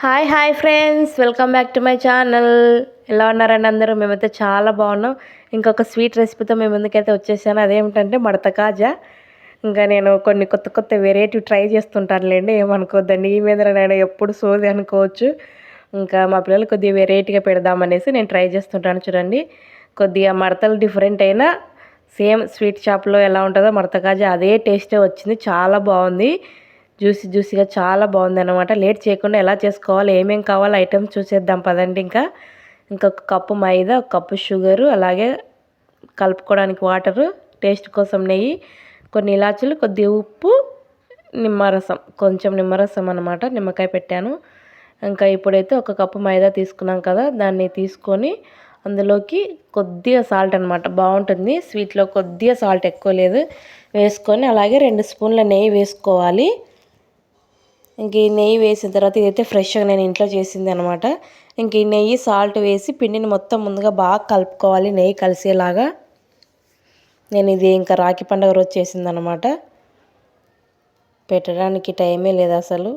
Hi hi friends. Welcome back to my channel. ఎలా ఉన్నారండి అందరూ? మేమైతే చాలా బాగున్నాం. ఇంకొక స్వీట్ రెసిపీతో మేము ముందుకైతే వచ్చేసాను. అదేమిటంటే మడత కాజా. ఇంకా నేను కొన్ని కొత్త కొత్త వెరైటీ ట్రై చేస్తుంటానులేండి. ఏమనుకోద్దండి ఈ మీద నేను ఎప్పుడు సోది అనుకోవచ్చు. ఇంకా మా పిల్లలు కొద్దిగా వెరైటీగా పెడదామనేసి నేను ట్రై చేస్తుంటాను చూడండి. కొద్దిగా మడతలు డిఫరెంట్ అయినా సేమ్ స్వీట్ షాప్లో ఎలా ఉంటుందో మడత కాజా అదే టేస్టే వచ్చింది. చాలా బాగుంది. జ్యూసీ జ్యూసీగా చాలా బాగుంది అనమాట లేట్ చేయకుండా ఎలా చేసుకోవాలి ఏమేమి కావాలి ఐటమ్స్ చూసేద్దాం పదండి ఇంకా. ఇంకొక కప్పు మైదా ఒక కప్పు షుగరు అలాగే కలుపుకోవడానికి వాటరు టేస్ట్ కోసం నెయ్యి కొన్ని ఇలాచీలు కొద్ది ఉప్పు నిమ్మరసం. కొంచెం నిమ్మరసం అనమాట నిమ్మకాయ పెట్టాను. ఇంకా ఇప్పుడైతే ఒక కప్పు మైదా తీసుకున్నాం కదా దాన్ని తీసుకొని అందులోకి కొద్దిగా సాల్ట్ అనమాట బాగుంటుంది. స్వీట్లో కొద్దిగా సాల్ట్ ఎక్కువ లేదు. వేసుకొని అలాగే రెండు స్పూన్ల నెయ్యి వేసుకోవాలి. ఇంక ఈ నెయ్యి వేసిన తర్వాత ఇదైతే ఫ్రెష్గా నేను ఇంట్లో చేసింది అనమాట ఇంక ఈ నెయ్యి సాల్ట్ వేసి పిండిని మొత్తం ముందుగా బాగా కలుపుకోవాలి నెయ్యి కలిసేలాగా. నేను ఇది ఇంకా రాఖీ పండుగ రోజు చేసిందనమాట పెట్టడానికి టైమే లేదు అసలు.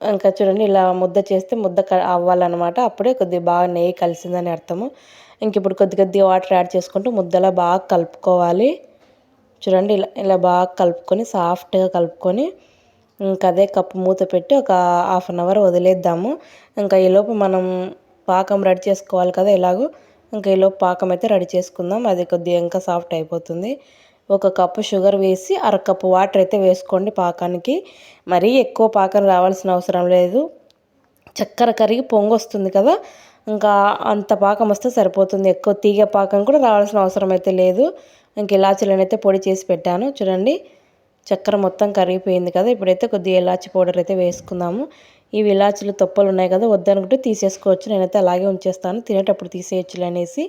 ఇంకా చూడండి ఇలా ముద్ద చేస్తే ముద్ద అవ్వాలన్నమాట. అప్పుడే కొద్దిగా బాగా నెయ్యి కలిసిందని అర్థము. ఇంక ఇప్పుడు కొద్ది కొద్దిగా వాటర్ యాడ్ చేసుకుంటూ ముద్దలా బాగా కలుపుకోవాలి. చూడండి ఇలా ఇలా బాగా కలుపుకొని సాఫ్ట్గా కలుపుకొని ఇంకా అదే కప్పు మూత పెట్టి ఒక హాఫ్ అన్ అవర్ వదిలేద్దాము. ఇంకా ఈలోపు మనం పాకం రెడీ చేసుకోవాలి కదా ఇలాగో ఇంకా ఈలోపు పాకం అయితే రెడీ చేసుకుందాం. అది కొద్దిగా ఇంకా సాఫ్ట్ అయిపోతుంది. ఒక కప్పు షుగర్ వేసి అరకప్పు వాటర్ అయితే వేసుకోండి పాకానికి. మరీ ఎక్కువ పాకం రావాల్సిన అవసరం లేదు. చక్కెర కరిగి పొంగు వస్తుంది కదా ఇంకా అంత పాకం వస్తే సరిపోతుంది. ఎక్కువ తీగ పాకం కూడా రావాల్సిన అవసరం అయితే లేదు. ఇంక ఇలాచీలను అయితే పొడి చేసి పెట్టాను. చూడండి. చక్కెర మొత్తం కరిగిపోయింది కదా ఇప్పుడైతే కొద్దిగా ఇలాచి పౌడర్ అయితే వేసుకుందాము ఇవి ఇలాచీలు తొప్పలు ఉన్నాయి కదా వద్దనుకుంటే తీసేసుకోవచ్చు. నేనైతే అలాగే ఉంచేస్తాను తినేటప్పుడు తీసేయచ్చులే అనేసి.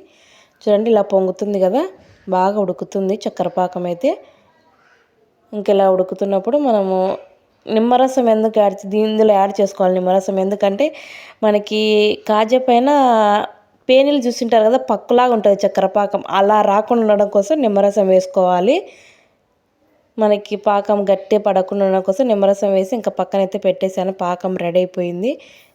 చూడండి ఇలా పొంగుతుంది కదా బాగా ఉడుకుతుంది చక్కెర పాకం అయితే. ఇంకెలా ఉడుకుతున్నప్పుడు మనము నిమ్మరసం ఎందుకు యాడ్ ఇందులో యాడ్ చేసుకోవాలి నిమ్మరసం? ఎందుకంటే మనకి కాజా పైన పేనీలు చూసింటారు కదా పక్కులాగా ఉంటుంది చక్కెర పాకం. అలా రాకుండా ఉండడం కోసం నిమ్మరసం వేసుకోవాలి. మనకి పాకం గట్టి పడకుండా కోసం నిమ్మరసం వేసి ఇంకా పక్కనైతే పెట్టేసాను పాకం రెడీ అయిపోయింది.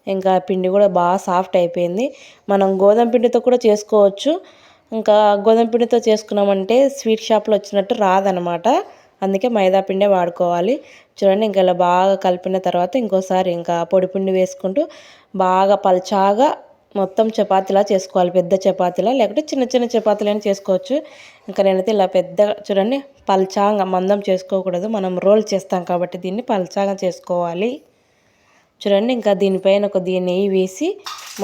ఇంకా పిండి కూడా బాగా సాఫ్ట్ అయిపోయింది. మనం గోధుమ పిండితో కూడా చేసుకోవచ్చు. ఇంకా గోధుమ పిండితో చేసుకున్నామంటే స్వీట్ షాప్లో వచ్చినట్టు రాదనమాట అందుకే మైదా పిండే వాడుకోవాలి. చూడండి ఇంకా ఇలా బాగా కలిపిన తర్వాత ఇంకోసారి ఇంకా పొడి పిండి వేసుకుంటూ బాగా పల్చాగా మొత్తం చపాతీలా చేసుకోవాలి. పెద్ద చపాతీలా లేకపోతే చిన్న చిన్న చపాతీలైనా చేసుకోవచ్చు. ఇంకా నేనైతే ఇలా పెద్ద చూడండి పల్చాంగా మందం చేసుకోకూడదు. మనం రోల్ చేస్తాం కాబట్టి దీన్ని పల్చాగా చేసుకోవాలి. చూడండి ఇంకా దీనిపైన కొద్దిగా నెయ్యి వేసి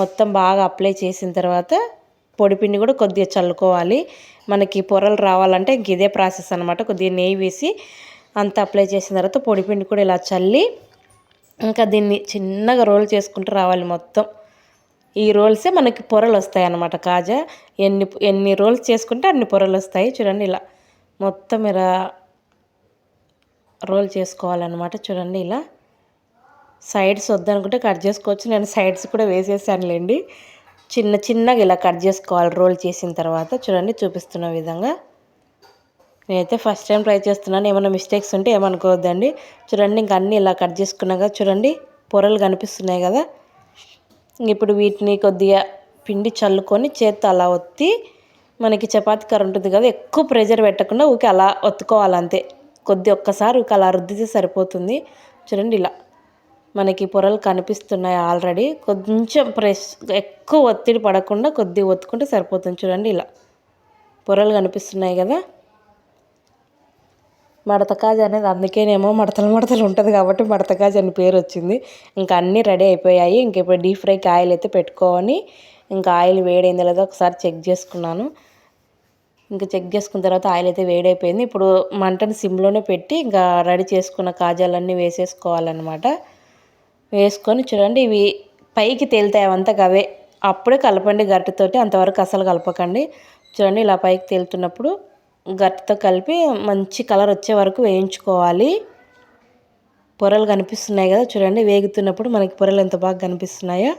మొత్తం బాగా అప్లై చేసిన తర్వాత పొడిపిండి కూడా కొద్దిగా చల్లుకోవాలి. మనకి పొరలు రావాలంటే ఇంక ఇదే ప్రాసెస్ అనమాట కొద్దిగా నెయ్యి వేసి అంత అప్లై చేసిన తర్వాత పొడిపిండి కూడా ఇలా చల్లి ఇంకా దీన్ని చిన్నగా రోల్ చేసుకుంటూ రావాలి మొత్తం. ఈ రోల్సే మనకి పొరలు వస్తాయి అన్నమాట కాజా. ఎన్ని ఎన్ని రోల్స్ చేసుకుంటే అన్ని పొరలు వస్తాయి చూడండి ఇలా. మొత్తం ఇలా రోల్ చేసుకోవాలన్నమాట చూడండి ఇలా. సైడ్స్ వద్దనుకుంటే కట్ చేసుకోవచ్చు. నేను సైడ్స్ కూడా వేసేసానులేండి. చిన్న చిన్నగా ఇలా కట్ చేసుకోవాలి రోల్ చేసిన తర్వాత. చూడండి చూపిస్తున్న విధంగా. నేనైతే ఫస్ట్ టైం ట్రై చేస్తున్నాను. ఏమైనా మిస్టేక్స్ ఉంటే ఏమనుకోవద్దండి. చూడండి ఇంక అన్నీ ఇలా కట్ చేసుకున్నాక చూడండి పొరలు కనిపిస్తున్నాయి కదా. ఇప్పుడు వీటిని కొద్దిగా పిండి చల్లుకొని చేత్తో అలా ఒత్తి మనకి చపాతి కర్ర ఉంటుంది కదా ఎక్కువ ప్రెషర్ పెట్టకుండా ఊకి అలా ఒత్తుకోవాలి అంతే కొద్ది ఒక్కసారి ఊకి అలా రుద్దితే సరిపోతుంది. చూడండి ఇలా మనకి పొరలు కనిపిస్తున్నాయి ఆల్రెడీ. కొంచెం ప్రెస్ ఎక్కువ ఒత్తిడి పడకుండా కొద్దిగా ఒత్తుకుంటే సరిపోతుంది. చూడండి ఇలా పొరలు కనిపిస్తున్నాయి కదా. మడతకాజు అనేది అందుకేనేమో మడతలు మడతలు ఉంటుంది కాబట్టి మడతకాజ అని పేరు వచ్చింది. ఇంకా అన్నీ రెడీ అయిపోయాయి. ఇంక ఇప్పుడు డీప్ ఫ్రైకి ఆయిల్ అయితే పెట్టుకొని ఇంకా ఆయిల్ వేడైందో లేదో ఒకసారి చెక్ చేసుకున్నాను. ఇంకా చెక్ చేసుకున్న తర్వాత ఆయిల్ అయితే వేడైపోయింది. ఇప్పుడు మంటను సిమ్లోనే పెట్టి ఇంకా రెడీ చేసుకున్న కాజాలన్నీ వేసేసుకోవాలన్నమాట. వేసుకొని చూడండి ఇవి పైకి తేలుతాయి అవంతా అవే. అప్పుడే కలపండి గరిటెతోటి అంతవరకు అసలు కలపకండి. చూడండి ఇలా పైకి తేలుతున్నప్పుడు గట్టితో కలిపి మంచి కలర్ వచ్చే వరకు వేయించుకోవాలి. పొరలు కనిపిస్తున్నాయి కదా చూడండి వేగుతున్నప్పుడు మనకి పొరలు ఎంత బాగా కనిపిస్తున్నాయో.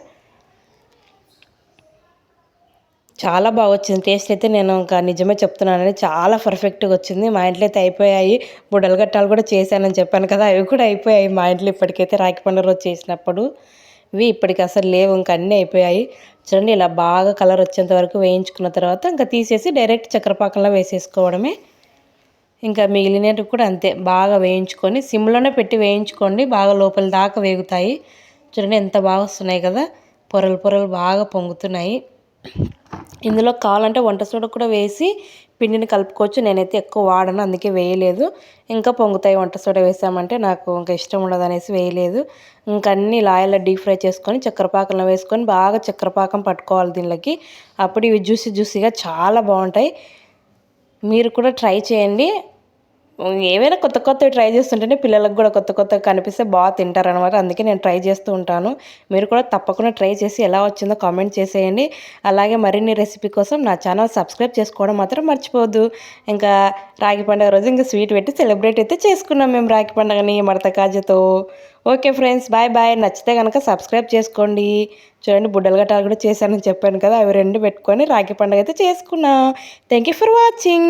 చాలా బాగా వచ్చింది. టేస్ట్ అయితే నేను ఇంకా నిజమే చెప్తున్నానని చాలా పర్ఫెక్ట్గా వచ్చింది. మా ఇంట్లో అయితే అయిపోయాయి. బుడలు గట్టాలు కూడా చేశానని చెప్పాను కదా అవి కూడా అయిపోయాయి మా ఇంట్లో ఇప్పటికైతే రాఖీ పండుగ రోజు చేసినప్పుడు. ఇవి ఇప్పటికి అసలు లేవు ఇంకా అన్నీ అయిపోయాయి. చూడండి ఇలా బాగా కలర్ వచ్చేంత వరకు వేయించుకున్న తర్వాత ఇంకా తీసేసి డైరెక్ట్ చక్కెరపాకంలో వేసేసుకోవడమే. ఇంకా మిగిలినవి కూడా అంతే బాగా వేయించుకొని సిమ్లోనే పెట్టి వేయించుకోండి బాగా లోపల దాకా వేగుతాయి. చూడండి ఎంత బాగా వస్తున్నాయి కదా పొరలు పొరలు బాగా పొంగుతున్నాయి. ఇందులో కావాలంటే వంట సోడా కూడా వేసి పిండిని కలుపుకోవచ్చు. నేనైతే ఎక్కువ వాడను అందుకే వేయలేదు. ఇంకా పొంగుతాయి వంట సోడా వేసామంటే నాకు ఇంకా ఇష్టం ఉండదు అనేసి వేయలేదు. ఇంకా అన్ని లాయల్లో డీప్ ఫ్రై చేసుకొని చక్కెరపాకంలో వేసుకొని బాగా చక్కెరపాకం పట్టుకోవాలి దీనిలోకి. అప్పుడు ఇవి జ్యూసీ జ్యూసీగా చాలా బాగుంటాయి. మీరు కూడా ట్రై చేయండి. ఏవైనా కొత్త కొత్తవి ట్రై చేస్తుంటేనే పిల్లలకు కూడా కొత్త కొత్తగా కనిపిస్తే బాగా తింటారనమాట అందుకే నేను ట్రై చేస్తూ ఉంటాను. మీరు కూడా తప్పకుండా ట్రై చేసి ఎలా వచ్చిందో కామెంట్ చేసేయండి. అలాగే మరిన్ని రెసిపీ కోసం నా ఛానల్ సబ్స్క్రైబ్ చేసుకోవడం మాత్రం మర్చిపోవద్దు. ఇంకా రాగి పండుగ రోజు ఇంకా స్వీట్ పెట్టి సెలబ్రేట్ అయితే చేసుకున్నాం మేము రాగి పండుగని మడత కాజతో. Okay friends bye bye. నచ్చితే కనుక సబ్స్క్రైబ్ చేసుకోండి. చూడండి బుడ్డలు గట్టాలు కూడా చేశానని చెప్పాను కదా అవి రెండు పెట్టుకొని రాఖీ పండుగ అయితే చేసుకున్నా. Thank you for watching